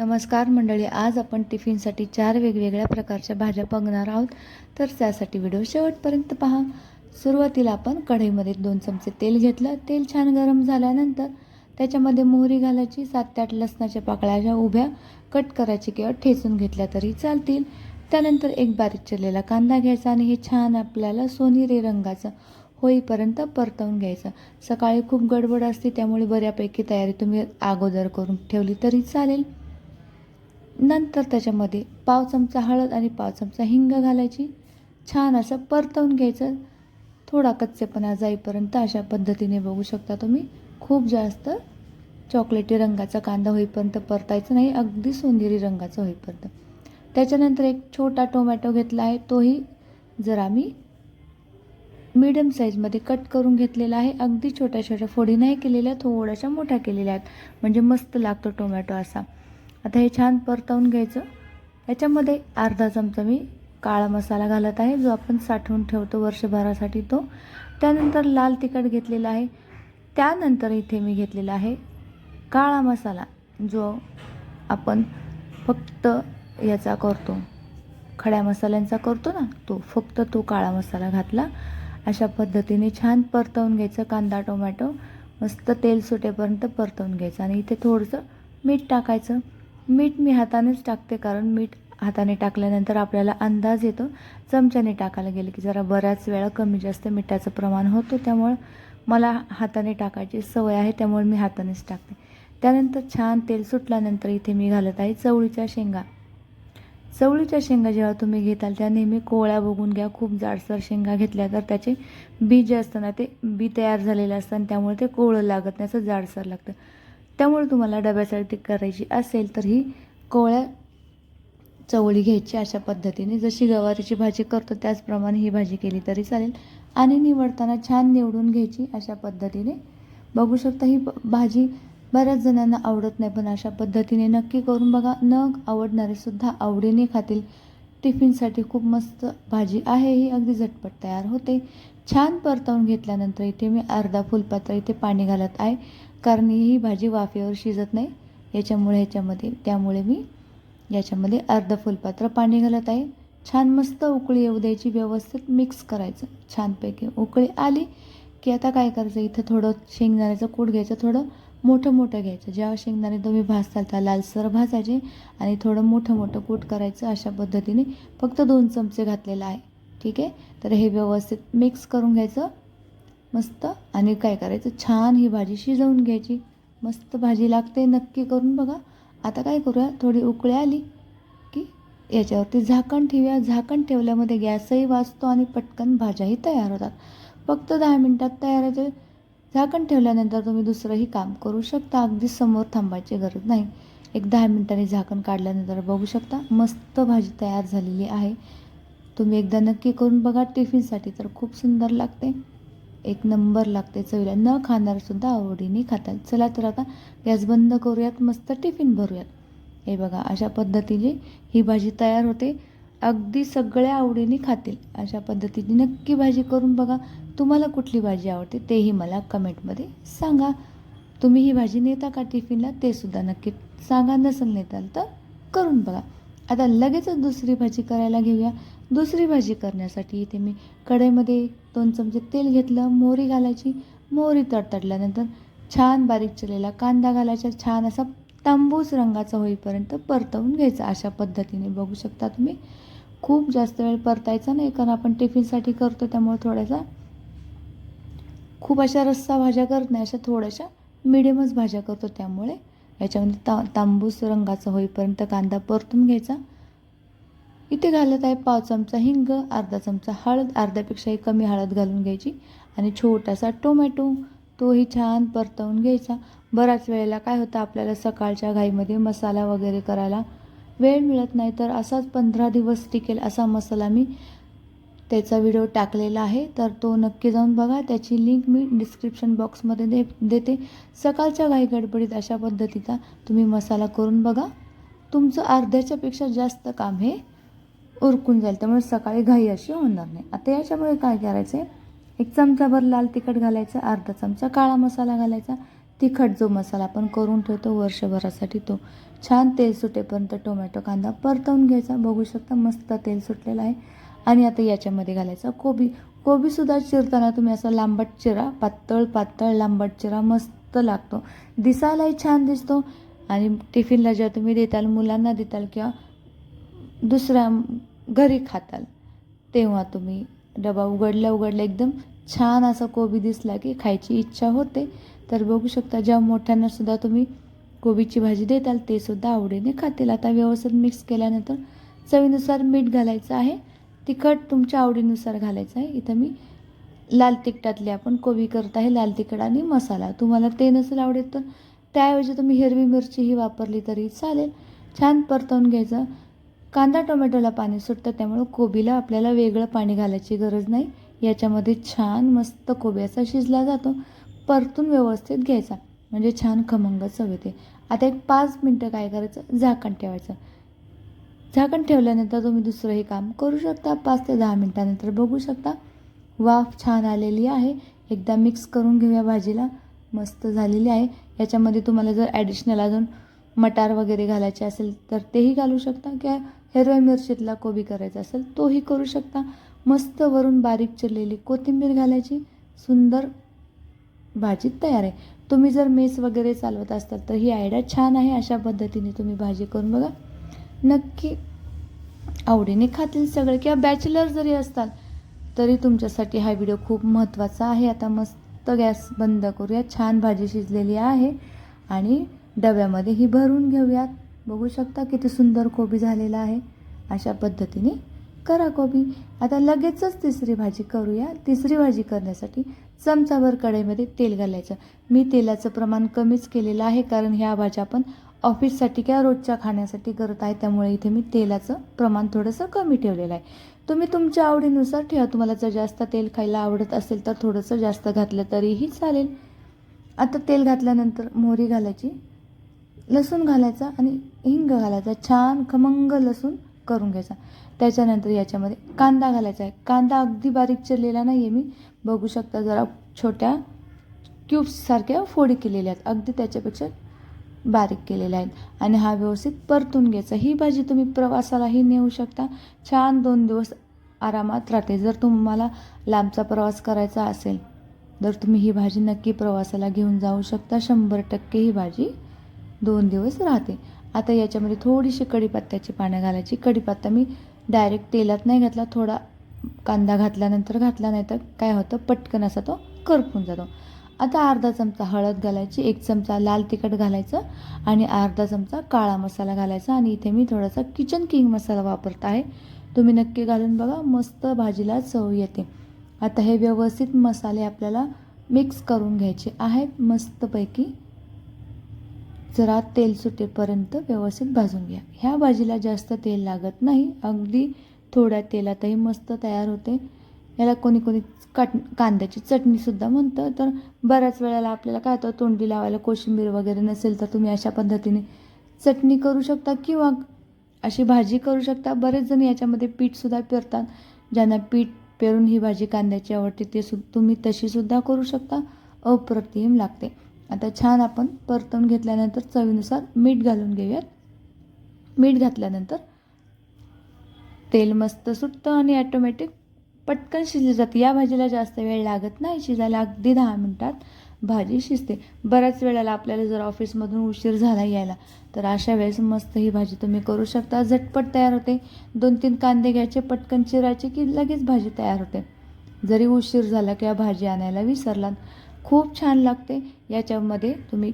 नमस्कार मंडळी आज आपण टिफिनसाठी चार वेगवेगळ्या प्रकारच्या भाज्या बघणार आहोत. तर त्यासाठी व्हिडिओ शेवटपर्यंत पहा. सुरुवातीला आपण कढईमध्ये दोन चमचे तेल घेतलं. तेल छान गरम झाल्यानंतर त्याच्यामध्ये मोहरी घालायची सात ते आठ लसणाच्या पाकळ्या ज्या उभ्या कट करायची किंवा ठेचून घेतल्या तरी चालतील. त्यानंतर एक बारीक चिरलेला कांदा घ्यायचा आणि हे छान आपल्याला सोनेरी रंगाचं होईपर्यंत परतवून घ्यायचं. सकाळी खूप गडबड असते त्यामुळे बऱ्यापैकी तयारी तुम्ही अगोदर करून ठेवली तरी चालेल. नंतर त्याच्यामध्ये पाव चमचा हळद आणि पाव चमचा हिंग घालायची. छान असं परतवून घ्यायचं. थोडा कच्चेपणा जाईपर्यंत अशा पद्धतीने बघू शकता तुम्ही. खूप जास्त चॉकलेटी रंगाचा कांदा होईपर्यंत परतायचं नाही अगदी सोनेरी रंगाचा होईपर्यंत. त्याच्यानंतर एक छोटा टोमॅटो घेतला आहे तोही जरा मी मीडियम साईजमध्ये कट करून घेतलेला आहे. अगदी छोट्या छोट्या फोडी नाही केलेल्या थोड्याशा मोठ्या केलेल्या आहेत. म्हणजे मस्त लागतो टोमॅटो असा. आता हे छान परतवून घ्यायचं. याच्यामध्ये अर्धा चमचा मी काळा मसाला घालत आहे जो आपण साठवून ठेवतो वर्षभरासाठी तो. त्यानंतर लाल तिखट घेतलेला आहे. त्यानंतर इथे मी घेतलेला आहे काळा मसाला जो आपण फक्त याचा करतो. खड्या मसाल्यांचा करतो ना तो फक्त तो काळा मसाला घातला. अशा पद्धतीने छान परतवून घ्यायचं. कांदा टोमॅटो मस्त तेल सुटेपर्यंत परतवून घ्यायचं. आणि इथे थोडंसं मीठ टाकायचं. मीठ मी हातानेच टाकते कारण मीठ हाताने टाकल्यानंतर आपल्याला अंदाज येतो. चमच्याने टाकायला गेले की जरा बऱ्याच वेळा कमी जास्त मिठाचं प्रमाण होतं त्यामुळं मला हाताने टाकायची सवय आहे त्यामुळे मी हातानेच टाकते. त्यानंतर छान तेल सुटल्यानंतर इथे मी घालत आहे चवळीच्या शेंगा. चवळीच्या शेंगा जेव्हा तुम्ही घेताल त्या नेहमी कोवळ्या बघून घ्या. खूप जाडसर शेंगा घेतल्या तर त्याचे बी जे असतं ना ते बी तयार झालेले असतं आणि त्यामुळे ते कोवळं लागत नाही असं जाडसर लागतं. त्यामुळे तुम्हाला डब्यासाठी करायची असेल तर ही कोवळ्या चवळी घ्यायची अशा पद्धतीने. जशी गवारीची भाजी करतो त्याचप्रमाणे ही भाजी केली तरी चालेल. आणि निवडताना छान निवडून घ्यायची अशा पद्धतीने. बघू शकता ही भाजी बऱ्याच जणांना आवडत नाही पण अशा पद्धतीने नक्की करून बघा. न आवडणारे सुद्धा आवडीने खातील. टिफिनसाठी खूप मस्त भाजी आहे ही. अगदी झटपट तयार होते. छान परतवून घेतल्यानंतर इथे मी अर्धा फुलपात्र इथे पाणी घालत आहे. कारण ही भाजी वाफेवर शिजत नाही. याच्यामुळे ह्याच्यामध्ये त्यामुळे मी याच्यामध्ये अर्ध फुलपात्र पाणी घालत आहे. छान मस्त उकळी येऊ द्यायची व्यवस्थित मिक्स करायचं. छानपैकी उकळी आली की आता काय करायचं? इथं थोडं शेंगदाण्याचं कूट घ्यायचं थोडं मोठं मोठं घ्यायचं. जेव्हा शेंगदाणे तुम्ही भाजताल त्या लालसर भाजायचे आणि थोडं मोठं मोठं कूट करायचं अशा पद्धतीने फक्त दोन चमचे घातलेलं आहे. ठीक आहे? तर हे व्यवस्थित मिक्स करून घ्यायचं. मस्त. आणि काय करायचं? छान ही भाजी शिजवून घ्यायची. मस्त भाजी लागते नक्की करून बघा. आता काय करूया? थोडी उकळी आली की याच्यावरती झाकण ठेवूया. झाकण ठेवल्यामध्ये गॅसही वाचतो आणि पटकन भाज्याही तयार होतात. फक्त दहा मिनटात तयार होते झाकण ठेवल्यानंतर तुम्ही दुसरंही काम करू शकता. अगदी समोर थांबायची गरज नाही. एक दहा मिनटांनी झाकण काढल्यानंतर बघू शकता. मस्त भाजी तयार झालेली आहे. तुम्ही एकदा नक्की करून बघा. टिफिनसाठी तर खूप सुंदर लागते. एक नंबर लागते चवीला. न खाणारसुद्धा आवडीने खातात. चला तर आता गॅस बंद करूयात. मस्त टिफिन भरूयात. हे बघा अशा पद्धतीने ही भाजी तयार होते. अगदी सगळ्या आवडीने खातील. अशा पद्धतीने नक्की भाजी करून बघा. तुम्हाला कुठली भाजी आवडते तेही मला कमेंटमध्ये सांगा. तुम्ही ही भाजी नेता का टिफिनला? ते सुद्धा नक्की सांगा. नसेल नेताल तर करून बघा. आता लगेचच दुसरी भाजी करायला घेऊया. दुसरी भाजी करण्यासाठी इथे मी कढईमध्ये दोन चमचे तेल घेतलं मोहरी घालायची मोहरी तडतडल्यानंतर छान बारीक चिरलेला कांदा घालायचा छान असा तांबूस रंगाचा होईपर्यंत परतवून घ्यायचा. अशा पद्धतीने बघू शकता तुम्ही. खूप जास्त वेळ परतायचा नाही कारण आपण टिफिनसाठी करतो त्यामुळे थोड्यासा खूप अशा रस्सा भाज्या करत नाही अशा थोड्याशा मिडियमच भाज्या करतो. त्यामुळे याच्यामध्ये ता तांबूस रंगाचा होईपर्यंत कांदा परतून घ्यायचा. इथे घालत आहे पाव चमचा हिंग अर्धा चमचा हळद अर्ध्यापेक्षाही कमी हळद घालून घ्यायची. आणि छोटासा टोमॅटो तोही छान परतवून घ्यायचा. बऱ्याच वेळेला काय होतं आपल्याला सकाळच्या घाईमध्ये मसाला वगैरे करायला वेळ मिळत नाही. तर असाच पंधरा दिवस टिकेल असा मसाला मी त्याचा व्हिडिओ टाकलेला आहे. तर तो नक्की जाऊन बघा. त्याची लिंक मी डिस्क्रिप्शन बॉक्समध्ये दे देते. सकाळच्या घाई गडबडीत अशा पद्धतीचा तुम्ही मसाला करून बघा. तुमचं अर्ध्याच्यापेक्षा जास्त काम हे उरकून जाईल. त्यामुळे सकाळी घाई अशी होणार नाही. आता याच्यामुळे काय करायचं आहे एक चमचाभर लाल तिखट घालायचं अर्धा चमचा काळा मसाला घालायचा. तिखट जो मसाला आपण करून ठेवतो वर्षभरासाठी तो. छान तेल सुटेपर्यंत टोमॅटो कांदा परतवून घ्यायचा. बघू शकता मस्त तेल सुटलेलं आहे. आणि आता याच्यामध्ये घालायचा कोबी. कोबीसुद्धा चिरताना तुम्ही असा लांबट चिरा पातळ पातळ लांबट चिरा मस्त लागतो. दिसायलाही छान दिसतो. आणि टिफिनला जेव्हा तुम्ही देताल मुलांना देताल किंवा दुसऱ्या घरी खाताल. तेव्हा तुम्ही डबा उघडल्या उघडल्या एकदम छान असा कोबी दिसला की खायची इच्छा होते. तर बघू शकता ज्या मोठ्यांनासुद्धा तुम्ही कोबीची भाजी देताल ते सुद्धा आवडीने खातील. आता व्यवस्थित मिक्स केल्यानंतर चवीनुसार मीठ घालायचं आहे. तिखट तुमच्या आवडीनुसार घालायचं आहे. इथं मी लाल तिखटातले आपण कोबी करत आहे लाल तिखट आणि मसाला. तुम्हाला ते नसेल आवडेल तर त्याऐवजी तुम्ही हिरवी मिरची ही वापरली तरी चालेल. छान परतवून घ्यायचं. कांदा टोमॅटोला पाणी सुटतं त्यामुळं कोबीला आपल्याला वेगळं पाणी घालायची गरज नाही. याच्यामध्ये छान मस्त कोबी असा शिजला जातो. परतून व्यवस्थित घ्यायचा. म्हणजे छान खमंग चव येते. आता एक पाच मिनटं काय करायचं? झाकण ठेवायचं. झाकण ठेवल्यानंतर तुम्ही दुसरंही काम करू शकता. पाच ते दहा मिनटानंतर बघू शकता. वाफ छान आलेली आहे. एकदा मिक्स करून घेऊया भाजीला. मस्त झालेली आहे. याच्यामध्ये तुम्हाला जर ॲडिशनल अजून मटार वगैरे घालायचे असेल तर तेही घालू शकता किंवा हिरव्या मिरचीतला कोबी करायचा असेल तोही करू शकता. मस्त वरून बारीक चिरलेली कोथिंबीर घालायची. सुंदर भाजी तयार आहे. तुम्ही जर मेस वगैरे चालवत असाल तर ही आयडिया छान आहे. अशा पद्धतीने तुम्ही भाजी करून बघा. नक्की आवडीने खातील सगळे. किंवा बॅचलर जरी असताल तरी तुमच्यासाठी हा व्हिडिओ खूप महत्त्वाचा आहे. आता मस्त गॅस बंद करूया. छान भाजी शिजलेली आहे. आणि डब्यामध्ये ही भरून घेऊयात. बघू शकता किती सुंदर कोबी झालेला आहे. अशा पद्धतीने करा कोबी. आता लगेचच तिसरी भाजी करूया. तिसरी भाजी करण्यासाठी चमचाभर कढईमध्ये तेल घालायचं. मी तेलाचं प्रमाण कमीच केलेलं आहे कारण ह्या भाज्या आपण ऑफिससाठी किंवा रोजच्या खाण्यासाठी करत आहे त्यामुळे इथे मी तेलाचं प्रमाण थोडंसं कमी ठेवलेलं आहे. तुम्ही तुमच्या आवडीनुसार ठेवा. तुम्हाला जर जास्त तेल खायला आवडत असेल तर थोडंसं जास्त घातलं तरीही चालेल. आता तेल घातल्यानंतर मोहरी घालायची. लसूण घालायचा आणि हिंग घालायचा छान खमंग लसूण करून घ्यायचा. त्याच्यानंतर याच्यामध्ये कांदा घालायचा आहे. कांदा अगदी बारीक चिरलेला नाही आहे मी. बघू शकता जरा छोट्या क्यूब्ससारख्या फोडी केलेल्या आहेत. अगदी त्याच्यापेक्षा बारीक केलेल्या आहेत. आणि हा व्यवस्थित परतून घ्यायचा. ही भाजी तुम्ही प्रवासालाही नेऊ शकता. छान दोन दिवस आरामात राहते. जर तुम्हाला लांबचा प्रवास करायचा असेल तर तुम्ही ही भाजी नक्की प्रवासाला घेऊन जाऊ शकता. शंभर टक्के ही भाजी दोन दिवस राहते. आता याच्यामध्ये थोडीशी कढीपत्त्याची पानं घालायची. कढीपत्ता मी डायरेक्ट तेलात नाही घातला थोडा कांदा घातल्यानंतर घातला नाही तर काय होतं पटकन असा तो करपून जातो. आता अर्धा चमचा हळद घालायची एक चमचा लाल तिखट घालायचं आणि अर्धा चमचा काळा मसाला घालायचा आणि इथे मी थोडासा किचन किंग मसाला वापरत आहे. तुम्ही नक्की घालून बघा मस्त भाजीला चव येते. आता हे व्यवस्थित मसाले आपल्याला मिक्स करून घ्यायचे आहेत मस्तपैकी. जरा तेल सुटेपर्यंत व्यवस्थित भाजून घ्या. ह्या भाजीला जास्त तेल लागत नाही. अगदी थोड्या तेलातही मस्त तयार होते. याला कोणी कोणी काट कांद्याची चटणीसुद्धा म्हणतं. तर बऱ्याच वेळेला आपल्याला काय होतं तोंडी लावायला कोशिंबीर वगैरे नसेल तर तुम्ही अशा पद्धतीने चटणी करू शकता किंवा अशी भाजी करू शकता. बरेच जण याच्यामध्ये पीठसुद्धा पेरतात. ज्यांना पीठ पेरून ही भाजी कांद्याची आवडते ते सु तुम्ही तशीसुद्धा करू शकता. अप्रतिम लागते. आता छान आपण परतून घेतल्यानंतर चवीनुसार मीठ घालून घेऊयात. मीठ घातल्यानंतर तेल मस्त सुटतं आणि ॲटोमॅटिक पटकन शिजली जाते. या भाजीला जास्त वेळ लागत नाही. शिजायला अगदी दहा मिनटात भाजी शिजते. बऱ्याच वेळेला आपल्याला जर ऑफिसमधून उशीर झाला यायला तर अशा वेळेस मस्त ही भाजी तुम्ही करू शकता. झटपट तयार होते. दोन तीन कांदे घ्यायचे पटकन चिरायचे की लगेच भाजी तयार होते. जरी उशीर झाला किंवा भाजी आणायला विसरलात खूप छान लागते. याच्यामध्ये तुम्ही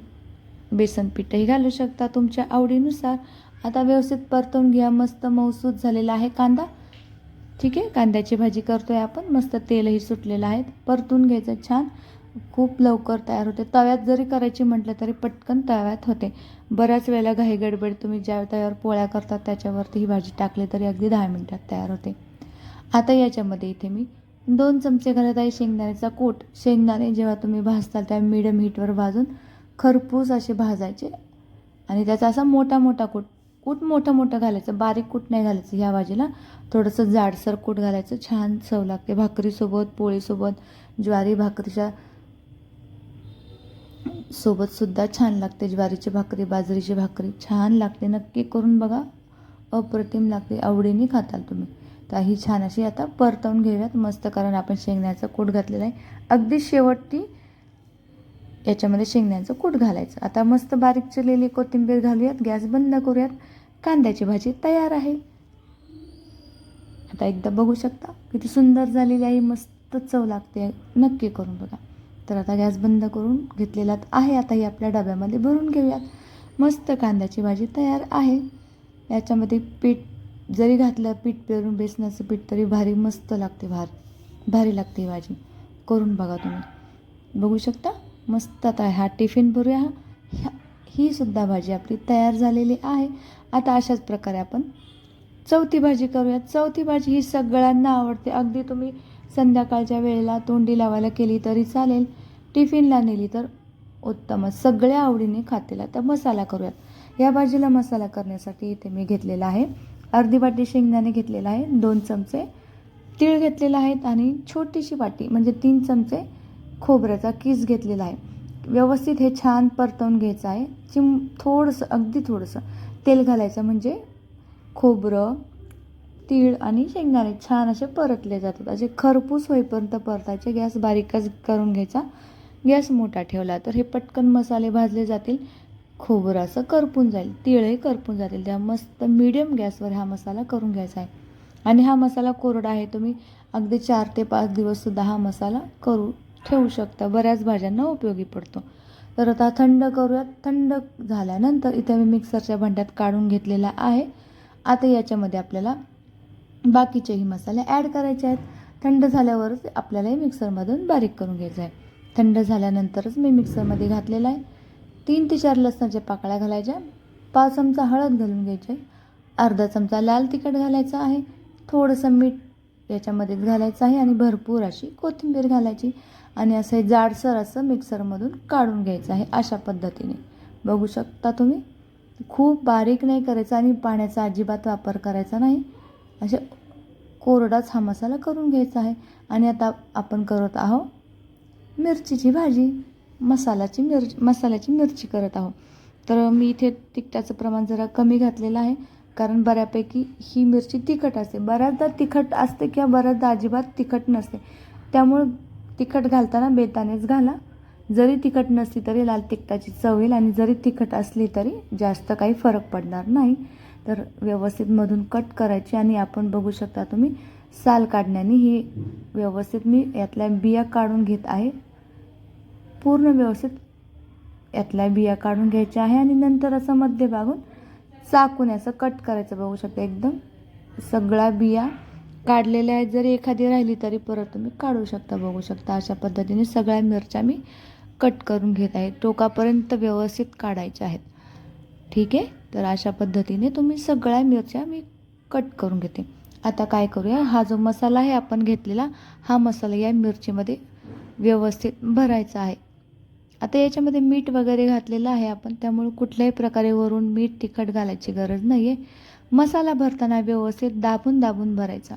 बेसन पीठही घालू शकता तुमच्या आवडीनुसार. आता व्यवस्थित परतून घ्या. मस्त मऊसूत झालेला आहे कांदा. ठीक आहे? कांद्याची भाजी करतो आहे आपण. मस्त तेलही सुटलेलं आहे. परतून घ्यायचं छान. खूप लवकर तयार होते. तव्यात जरी करायची म्हटलं तरी पटकन तव्यात होते. बऱ्याच वेळेला घाई गडबड तुम्ही ज्या तव्यावर पोळ्या करतात त्याच्यावरती ही भाजी टाकली तरी अगदी दहा मिनटात तयार होते. आता याच्यामध्ये इथे मी दोन चमचे घालत आहे शेंगदाण्याचा कूट. शेंगदाणे जेव्हा तुम्ही भाजताल त्या मिडियम हीटवर भाजून खरपूस असे भाजायचे. आणि त्याचा असा मोठा मोठा कूट. कूट मोठं मोठं घालायचं. बारीक कूट नाही घालायचं ह्या भाजीला. थोडंसं जाडसर कूट घालायचं. छान चव लागते. भाकरीसोबत पोळीसोबत ज्वारी भाकरीच्या सोबतसुद्धा छान लागते. ज्वारीची भाकरी बाजरीची भाकरी छान लागते. नक्की करून बघा. अप्रतिम लागते. आवडीने खाताल तुम्ही. तर ही छान अशी आता परतवून घेऊयात. मस्त कारण आपण शेंगण्याचं कूट घातलेलं आहे. अगदी शेवटी याच्यामध्ये शेंगण्याचं कूट घालायचं. आता मस्त बारीक चिरलेली कोथिंबीर घालूयात. गॅस बंद करूयात. कांद्याची भाजी तयार आहे. आता एकदा बघू शकता किती सुंदर झालेली आहे. मस्त चव लागते. नक्की करून बघा. तर आता गॅस बंद करून घेतलेला आहे. आता ही आपल्या डब्यामध्ये भरून घेऊयात. मस्त कांद्याची भाजी तयार आहे. याच्यामध्ये पीठ जरी घातलं पीठ पेरून बेसनाचं पीठ तरी भारी मस्त लागते भार भारी लागते ही भाजी. करून बघा तुम्ही. बघू शकता? मस्त आता हा टिफिन भरूया. ह्या ही सुद्धा भाजी आपली तयार झालेली आहे. आता अशाच प्रकारे आपण चौथी भाजी करूया. चौथी भाजी ही सगळ्यांना आवडते. अगदी तुम्ही संध्याकाळच्या वेळेला तोंडी लावायला केली तरी चालेल. टिफिनला नेली तर उत्तम. सगळ्या आवडीने खातील. आता मसाला करूयात. या भाजीला मसाला करण्यासाठी इथे मी घेतलेला आहे अर्धी वाटी शेंगदाणे घेतलेला आहे दोन चमचे. तीळ घेतलेला आहेत आणि छोटीशी वाटी म्हणजे तीन चमचे खोबऱ्याचा किस घेतलेला आहे. व्यवस्थित हे छान परतवून घ्यायचं आहे. चिम थोडंसं अगदी थोडंसं तेल घालायचं म्हणजे खोबरं तीळ आणि शेंगदाणे छान असे परतले जातात. असे खरपूस होईपर्यंत परतायचे. गॅस बारीकच करून घ्यायचा. गॅस मोठा ठेवला तर हे पटकन मसाले भाजले जातील. खोबरं असं करपून जाईल तिळही करपून जातील. त्या मस्त मिडियम गॅसवर हा मसाला करून घ्यायचा आहे. आणि हा मसाला कोरडा आहे तुम्ही अगदी चार ते पाच दिवससुद्धा हा मसाला करू ठेवू शकता. बऱ्याच भाज्यांना उपयोगी पडतो. तर आता थंड करूयात. थंड झाल्यानंतर इथे मी मिक्सरच्या भांड्यात काढून घेतलेला आहे. आता याच्यामध्ये आपल्याला बाकीचेही मसाले ॲड करायचे आहेत. थंड झाल्यावरच आपल्यालाही मिक्सरमधून बारीक करून घ्यायचं आहे. थंड झाल्यानंतरच मी मिक्सरमध्ये घातलेला आहे. तीन ते चार लसणाच्या पाकळ्या घालायच्या. पाच चमचा हळद घालून घ्यायचे. अर्धा चमचा लाल तिखट घालायचा आहे. थोडंसं मीठ याच्यामध्येच घालायचं आहे आणि भरपूर अशी कोथिंबीर घालायची. आणि असं हे जाडसर असं मिक्सरमधून काढून घ्यायचं आहे अशा पद्धतीने. बघू शकता तुम्ही? खूप बारीक नाही करायचं आणि पाण्याचा अजिबात वापर करायचा नाही. असे कोरडाच हा मसाला करून घ्यायचा आहे. आणि आता आपण करत आहोत मिरचीची भाजी. मसाल्याची मिरची मसाल्याची मिरची करत आहोत. तर मी इथे तिखटाचं प्रमाण जरा कमी घातलेलं आहे कारण बऱ्यापैकी ही मिरची तिखट असते. बऱ्याचदा तिखट असते किंवा बऱ्याचदा अजिबात तिखट नसते. त्यामुळं तिखट घालताना बेतानेच घाला. जरी तिखट नसली तरी लाल तिखटाची चव येईल आणि जरी तिखट असली तरी जास्त काही फरक पडणार नाही. तर व्यवस्थित मधून कट करायची आणि आपण बघू शकता तुम्ही साल काढण्याने ही व्यवस्थित मी यातल्या बिया काढून घेत आहे. पूर्ण व्यवस्थित यातल्या बिया काढून घ्यायच्या आहे आणि नंतर असं मध्यभागून चाकून असं कट करायचं बघू शकता. एकदम सगळ्या बिया काढलेल्या आहेत. जरी एखादी राहिली तरी परत तुम्ही काढू शकता बघू शकता. अशा पद्धतीने सगळ्या मिरच्या मी कट करून घेत आहे. टोकापर्यंत व्यवस्थित काढायच्या आहेत. ठीक आहे? तर अशा पद्धतीने तुम्ही सगळ्या मिरच्या मी कट करून घेते. आता काय करूया? हा जो मसाला आहे आपण घेतलेला हा मसाला या मिरचीमध्ये व्यवस्थित भरायचा आहे. आता याच्यामध्ये मीठ वगैरे घातलेलं आहे आपण त्यामुळे कुठल्याही प्रकारे वरून मीठ तिखट घालायची गरज नाही आहे मसाला भरताना व्यवस्थित दाबून दाबून भरायचा.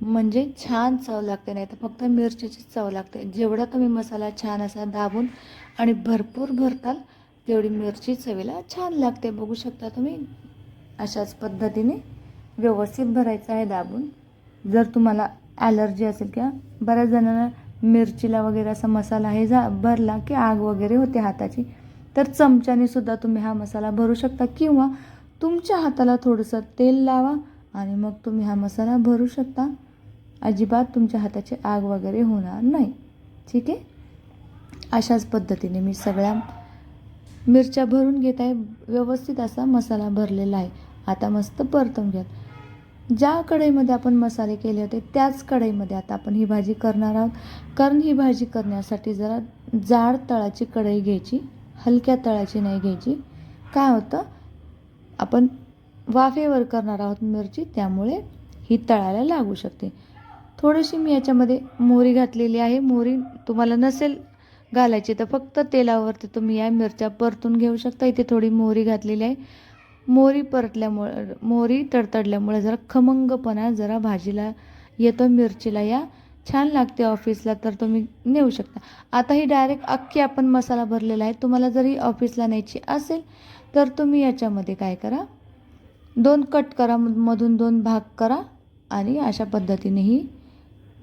म्हणजे छान चव लागते नाही तर फक्त मिरचीची चव लागते. जेवढा तुम्ही मसाला छान असा दाबून आणि भरपूर भरताल तेवढी मिरची चवीला छान लागते. बघू शकता तुम्ही अशाच पद्धतीने व्यवस्थित भरायचं आहे दाबून. जर तुम्हाला ॲलर्जी असेल किंवा बऱ्याच जणांना मिरचीला वगैरे असा मसाला हे जा भरला की आग वगैरे होते हाताची. तर चमच्याने सुद्धा तुम्ही हा मसाला भरू शकता किंवा तुमच्या हाताला थोडंसं तेल लावा आणि मग तुम्ही हा मसाला भरू शकता. अजिबात तुमच्या हाताची आग वगैरे होणार नाही. ठीक आहे? अशाच पद्धतीने मी सगळ्या मिरच्या भरून घेत आहे. व्यवस्थित असा मसाला भरलेला आहे. आता मस्त परतून घ्या. ज्या कढईमध्ये आपण मसाले केले होते त्याच कढईमध्ये आता आपण ही भाजी करणार आहोत. कारण ही भाजी करण्यासाठी जरा जाड तळाची कढई घ्यायची हलक्या तळाची नाही घ्यायची. काय होतं? आपण वाफेवर करणार आहोत मिरची त्यामुळे ही तळायला लागू शकते. थोडीशी मी याच्यामध्ये मोहरी घातलेली आहे. मोहरी तुम्हाला नसेल घालायची तर फक्त तेलावरती तुम्ही या मिरच्या परतून घेऊ शकता. इथे थोडी मोहरी घातलेली आहे. मोहरी परतल्यामुळे मोहरी तडतडल्यामुळे जरा खमंगपणा जरा भाजीला येतो मिरचीला. या छान लागते ऑफिसला तर तुम्ही नेऊ शकता. आता ही डायरेक्ट अख्खी आपण मसाला भरलेला आहे. तुम्हाला जरी ऑफिसला न्यायची असेल तर तुम्ही याच्यामध्ये काय करा? दोन कट करा मधून दोन भाग करा आणि अशा पद्धतीने ही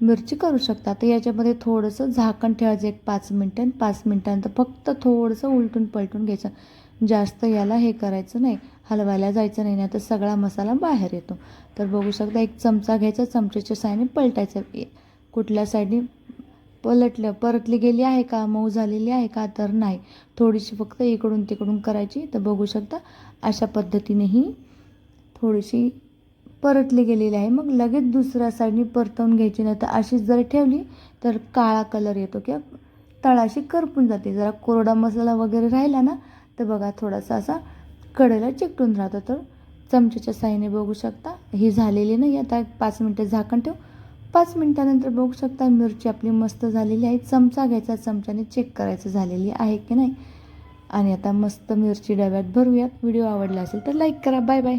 मिरची करू शकता. तर याच्यामध्ये थोडंसं झाकण ठेवायचं एक पाच मिनटं आणि पाच मिनटानंतर फक्त थोडंसं उलटून पलटून घ्यायचं. जास्त याला हे करायचं नाही हलवायला जायचं नाही नाही तर सगळा मसाला बाहेर येतो. तर बघू शकता एक चमचा घ्यायचा चमच्याच्या साईने पलटायचं. कुठल्या साईडने पलटलं परतली गेली आहे का मऊ झालेली आहे का तर नाही. थोडीशी फक्त इकडून तिकडून करायची. तर बघू शकता अशा पद्धतीनेही थोडीशी परतली गेलेली आहे. मग लगेच दुसऱ्या साईडने परतवून घ्यायची नाही तर अशीच जर ठेवली तर काळा कलर येतो किंवा तळाशी करपून जाते. जरा कोरडा मसाला वगैरे राहिला ना तर बघा थोडासा असा कडेला चिकटून राहतो तर चमच्याच्या साईने बघू शकता. ही झालेली नाही आता एक पाच मिनटं झाकण ठेव. पाच मिनटानंतर बघू शकता मिरची आपली मस्त झालेली आहे. चमचा घ्यायचा चमच्याने चेक करायचं झालेली आहे की नाही. आणि आता मस्त मिरची डब्यात भरूयात. व्हिडिओ आवडला असेल तर लाईक करा. Bye bye